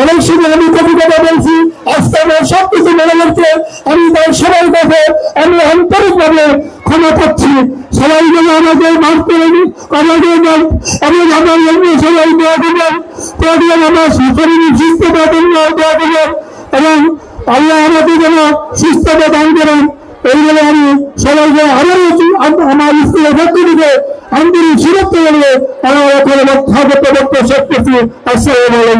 অনেক সময় আমি কবিতা বলছি, আজকে আমার সব কিছু মনে করছে আমি তাই সবার কাছে আমি আন্তরিকভাবে ক্ষমা করছি সবাই যেন আমাদের মাফ করে দিন আমাদের মাফ আমি আমার জন্য সবাই দোয়া আমার শরীরে সুস্থতা জন্য দোয়া এবং আল্লাহ আমাকে যেন সুস্থতা দান করেন। এই বলে আমি সবাইকে আমার স্কুলের থেকে আন্তরিক সুরক্ষা জানিয়ে আমার ওখানে বক্তব্য আসসালামু আলাইকুম।